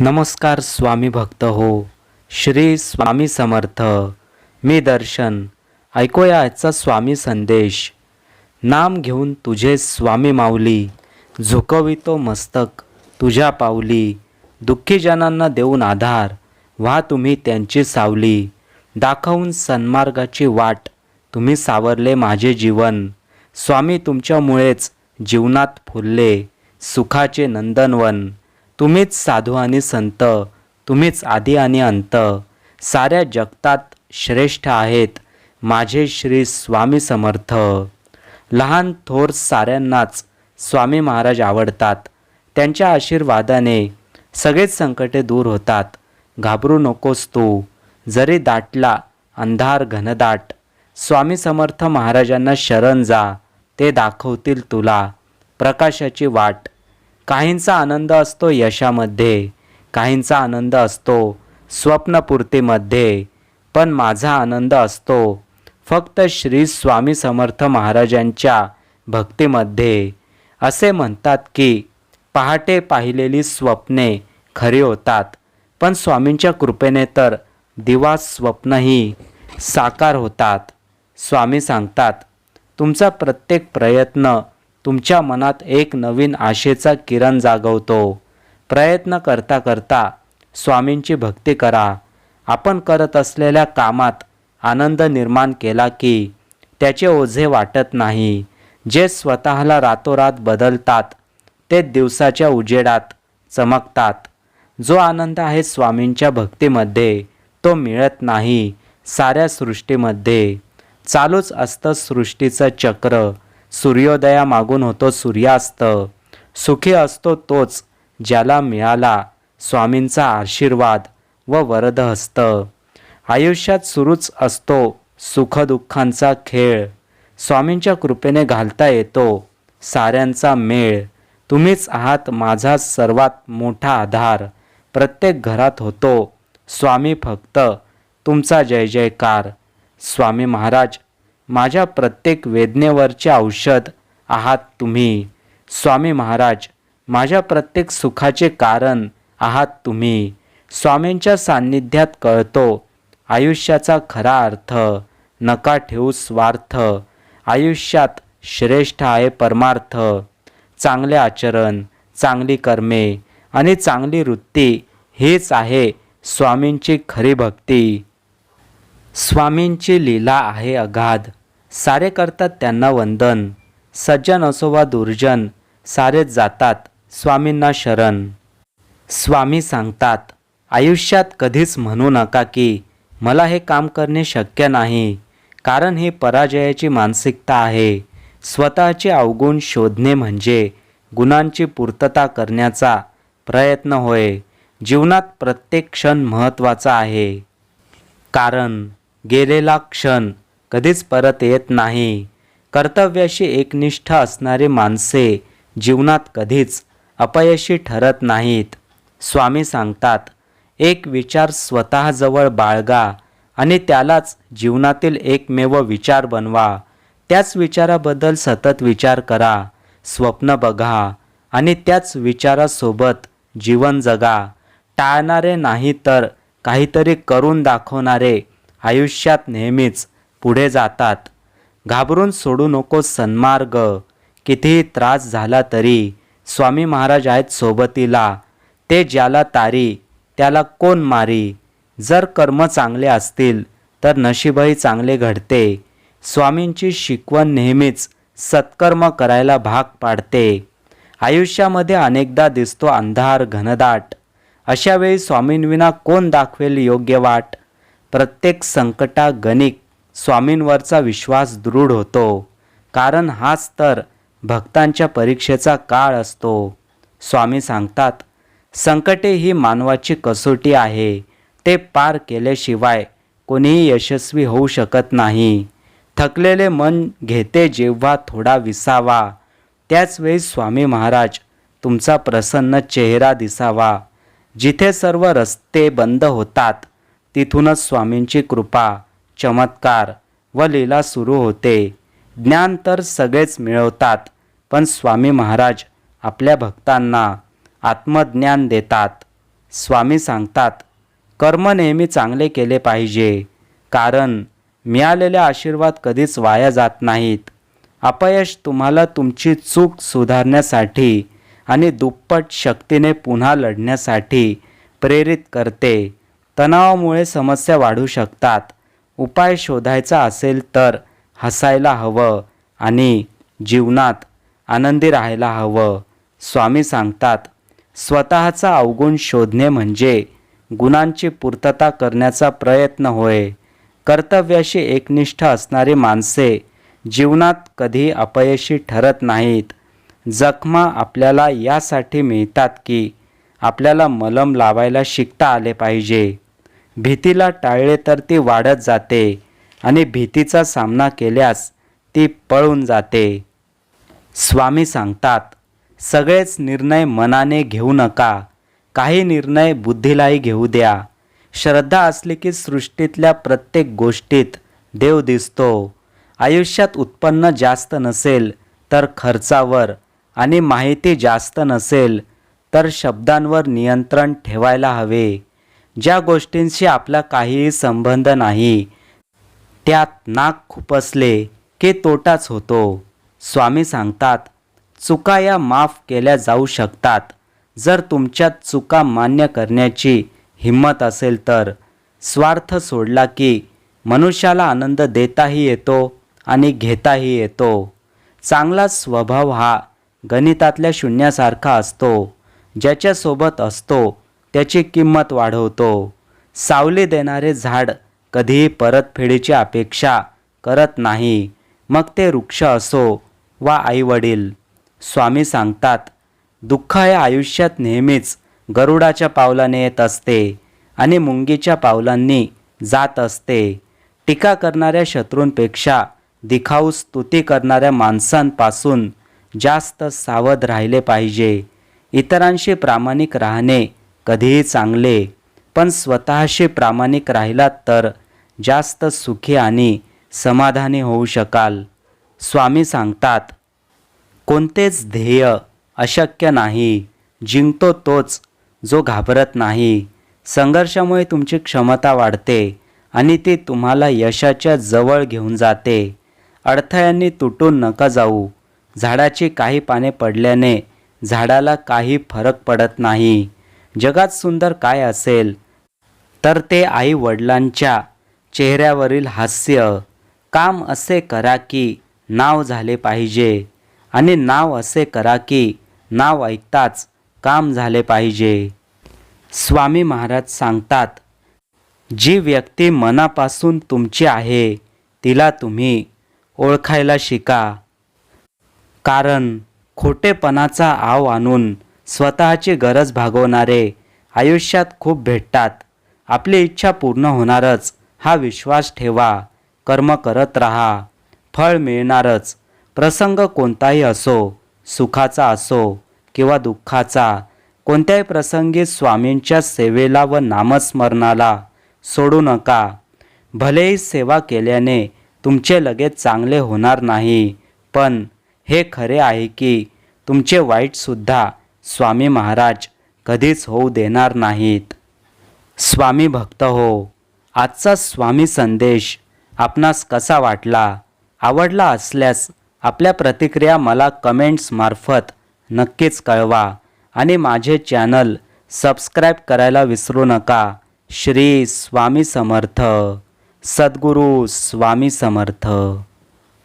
नमस्कार स्वामी भक्त हो. श्री स्वामी समर्थ. मी दर्शन. ऐकूया आजचा स्वामी संदेश. नाम घेऊन तुझे स्वामी माऊली झुकवितो मस्तक तुझ्या पावली दुःखीजनांना देऊन आधार व्हा तुम्ही त्यांची सावली. दाखवून सन्मार्गाची वाट तुम्ही सावरले माझे जीवन. स्वामी तुमच्यामुळेच जीवनात फुलले सुखाचे नंदनवन. तुम्हीच साधू आणि संत तुम्हीच आधी आणि अंत. साऱ्या जगतात श्रेष्ठ आहेत माझे श्री स्वामी समर्थ. लहान थोर साऱ्यांनाच स्वामी महाराज आवडतात. त्यांच्या आशीर्वादाने सगळेच संकटे दूर होतात. घाबरू नकोस तू. जरी दाटला अंधार घनदाट स्वामी समर्थ महाराजांना शरण जा ते दाखवतील तुला. प्रकाशाची वाट काहींचा आनंद असतो यशामध्ये काहींचा आनंद असतो स्वप्नपूर्तीमध्ये पण माझा आनंद असतो फक्त श्री स्वामी समर्थ महाराजांच्या भक्तीमध्ये. असे म्हणतात की पहाटे पाहिलेली स्वप्ने खरी होतात पण स्वामींच्या कृपेने तर दिवा स्वप्नही साकार होतात. स्वामी सांगतात तुमचा प्रत्येक प्रयत्न तुमच्या मनात एक नवीन आशेचा किरण जागवतो. प्रयत्न करता करता स्वामींची भक्ती करा. आपण करत असलेल्या कामात आनंद निर्माण केला की त्याचे ओझे वाटत नाही. जे स्वतःला रातोरात बदलतात ते दिवसाच्या उजेडात चमकतात. जो आनंद आहे स्वामींच्या भक्तीमध्ये तो मिळत नाही साऱ्या सृष्टीमध्ये. चालूच असतं सृष्टीचं चक्र. सूर्योदया मागून होतो सूर्यास्त. सुखी असतो तोच ज्याला मिळाला स्वामींचा आशीर्वाद व वरदहस्त. आयुष्यात सुरूच असतो सुखदुःखांचा खेळ. स्वामींच्या कृपेने घालता येतो साऱ्यांचा मेळ. तुम्हीच आहात माझा सर्वात मोठा आधार. प्रत्येक घरात होतो स्वामी फक्त तुमचा जय जयकार. स्वामी महाराज माझ्या प्रत्येक वेदनेवरचे औषध आहात तुम्ही. स्वामी महाराज माझ्या प्रत्येक सुखाचे कारण आहात तुम्ही. स्वामींच्या सान्निध्यात कळतो आयुष्याचा खरा अर्थ नका ठेवू स्वार्थ. आयुष्यात श्रेष्ठ आहे परमार्थ. चांगले आचरण चांगली कर्मे आणि चांगली वृत्ती हेच आहे स्वामींची खरी भक्ती. स्वामींची लीला आहे अगाध. सारे करतात त्यांना वंदन. सज्जन असो वा दुर्जन सारेच जातात स्वामींना शरण. स्वामी सांगतात आयुष्यात कधीच म्हणू नका की मला हे काम करणे शक्य नाही कारण ही पराजयाची मानसिकता आहे. स्वतःचे अवगुण शोधणे म्हणजे गुणांची पूर्तता करण्याचा प्रयत्न होय. जीवनात प्रत्येक क्षण महत्त्वाचा आहे. कारण गेलेला क्षण कधीच परत येत नाही. कर्तव्याशी एकनिष्ठ असणारी माणसे जीवनात कधीच अपयशी ठरत नाहीत. स्वामी सांगतात एक विचार स्वतःजवळ बाळगा आणि त्यालाच जीवनातील एकमेव विचार बनवा. त्याच विचाराबद्दल सतत विचार करा स्वप्न बघा आणि त्याच विचारासोबत जीवन जगा. टाळणारे नाही तर काहीतरी करून दाखवणारे आयुष्यात नेहमीच पुढे जातात. घाबरून सोडू नको सन्मार्ग. कितीही त्रास झाला तरी स्वामी महाराज आहेत सोबतीला. ते ज्याला तारी त्याला कोण मारी? जर कर्म चांगले असतील तर नशीबही चांगले घडते. स्वामींची शिकवण नेहमीच सत्कर्म करायला भाग पाडते. आयुष्यामध्ये अनेकदा दिसतो अंधार घनदाट. अशावेळी स्वामींविना कोण दाखवेल योग्य वाट? प्रत्येक संकटा गणिक स्वामींवरचा विश्वास दृढ होतो. कारण हाच तर भक्तांच्या परीक्षेचा काळ असतो. स्वामी सांगतात संकटे ही मानवाची कसोटी आहे. ते पार केल्याशिवाय कोणीही यशस्वी होऊ शकत नाही. थकलेले मन घेते जेव्हा थोडा विसावा. त्याचवेळी स्वामी महाराज तुमचा प्रसन्न चेहरा दिसावा. जिथे सर्व रस्ते बंद होतात तिथूनच स्वामींची कृपा. चमत्कार व लीला सुरू होते. ज्ञान तर सगळेच मिळवतात पण स्वामी महाराज आपल्या भक्तांना आत्मज्ञान देतात. स्वामी सांगतात कर्म नेहमी चांगले केले पाहिजे कारण मिळालेले आशीर्वाद कधीच वाया जात नाहीत. अपयश तुम्हाला तुमची चूक सुधारण्यासाठी आणि दुप्पट शक्तीने पुन्हा लढण्यासाठी प्रेरित करते. तणावामुळे समस्या वाढू शकतात. उपाय शोधायचा असेल तर हसायला हवं आणि जीवनात आनंदी राहायला हवं. स्वामी सांगतात स्वतःचा अवगुण शोधणे म्हणजे गुणांची पूर्तता करण्याचा प्रयत्न होय. कर्तव्याशी एकनिष्ठ असणारी माणसे जीवनात कधी अपयशी ठरत नाहीत. जखमा आपल्याला यासाठी मिळतात की आपल्याला मलम लावायला शिकता आले पाहिजे. भीतीला टाळले तर ती वाढत जाते आणि भीतीचा सामना केल्यास ती पळून जाते. स्वामी सांगतात सगळेच निर्णय मनाने घेऊ नका. काही निर्णय बुद्धीलाही घेऊ द्या. श्रद्धा असली की सृष्टीतल्या प्रत्येक गोष्टीत देव दिसतो. आयुष्यात उत्पन्न जास्त नसेल तर खर्चावर आणि माहिती जास्त नसेल तर शब्दांवर नियंत्रण ठेवायला हवे. ज्या गोष्टींशी आपला काहीही संबंध नाही त्यात नाक खुपसले की तोटाच होतो. स्वामी सांगतात चुका या माफ केल्या जाऊ शकतात. जर तुमच्यात चुका मान्य करण्याची हिंमत असेल तर. स्वार्थ सोडला की मनुष्याला आनंद देताही येतो आणि घेताही येतो. चांगला स्वभाव हा गणितातल्या शून्यासारखा असतो. ज्याच्यासोबत असतो त्याची किंमत वाढवतो. सावली देणारे झाड कधीही परतफेडीची अपेक्षा करत नाही. मग ते वृक्ष असो वा आईवडील. स्वामी सांगतात दुःख हे आयुष्यात नेहमीच गरुडाच्या पावलाने येत असते आणि मुंगीच्या पावलांनी जात असते. टीका करणाऱ्या शत्रूंपेक्षा दिखाऊ स्तुती करणाऱ्या माणसांपासून जास्त सावध राहिले पाहिजे. इतरांशी प्रामाणिक राहणे कधीही चांगले पण स्वतःशी प्रामाणिक राहिलात तर जास्त सुखी आणि समाधानी होऊ शकाल. स्वामी सांगतात कोणतेच ध्येय अशक्य नाही जिंकतो तोच जो घाबरत नाही. संघर्षामुळे तुमची क्षमता वाढते आणि ती तुम्हाला यशाच्या जवळ घेऊन जाते. अडथळ्यांनी तुटून नका जाऊ. झाडाची काही पाने पडल्याने झाडाला काही फरक पडत नाही. जगात सुंदर काय असेल? तर ते आई वडिलांच्या चेहऱ्यावरील हास्य काम असे करा की नाव झाले पाहिजे आणि नाव असे करा की नाव ऐकताच काम झाले पाहिजे. स्वामी महाराज सांगतात जी व्यक्ती मनापासून तुमची आहे तिला तुम्ही ओळखायला शिका. कारण खोटेपणाचा आव आणून स्वतःची गरज भागवणारे आयुष्यात खूप भेटतात. आपली इच्छा पूर्ण होणारच हा विश्वास ठेवा. कर्म करत राहा. फळ मिळणारच. प्रसंग कोणताही असो सुखाचा असो किंवा दुःखाचा कोणत्याही प्रसंगी स्वामींच्या सेवेला व नामस्मरणाला सोडू नका. भलेही सेवा केल्याने तुमचे लगेच चांगले होणार नाही पण हे खरे आहे की तुमचे वाईटसुद्धा स्वामी महाराज कधीच होऊ देणार नाहीत. स्वामी भक्त हो आजचा स्वामी संदेश आपणास कसा वाटला? आवडला असल्यास आपल्या प्रतिक्रिया मला कमेंट्समार्फत नक्कीच कळवा आणि माझे चॅनल सबस्क्राईब करायला विसरू नका. श्री स्वामी समर्थ. सद्गुरू स्वामी समर्थ.